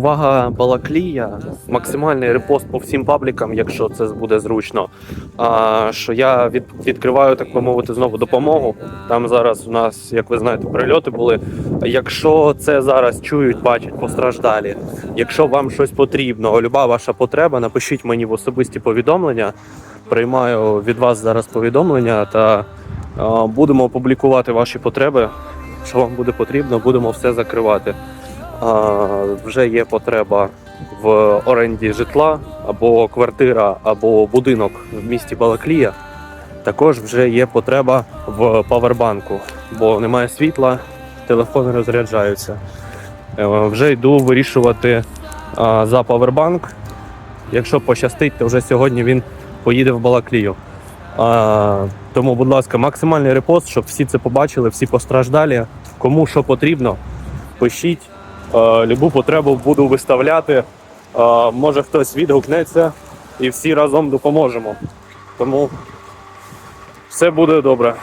Увага, Балаклія, максимальний репост по всім паблікам, якщо це буде зручно. А, що я від, відкриваю, так би мовити, знову допомогу. Там зараз у нас, як ви знаєте, прильоти були. Якщо це зараз чують, бачать постраждалі, якщо вам щось потрібно, люба ваша потреба, напишіть мені в особисті повідомлення. Приймаю від вас зараз повідомлення та а, будемо публікувати ваші потреби. Що вам буде потрібно, будемо все закривати. Вже є потреба в оренді житла або квартира, або будинок в місті Балаклія. Також вже є потреба в павербанку, бо немає світла, телефони розряджаються. Е, Вже йду вирішувати за павербанк. Якщо пощастить, то вже сьогодні він поїде в Балаклію. Тому, будь ласка, максимальний репост, щоб всі це побачили, всі постраждалі. Кому що потрібно, пишіть. Е, любу потребу буду виставляти. Е, може хтось відгукнеться і всі разом допоможемо. Тому все буде добре.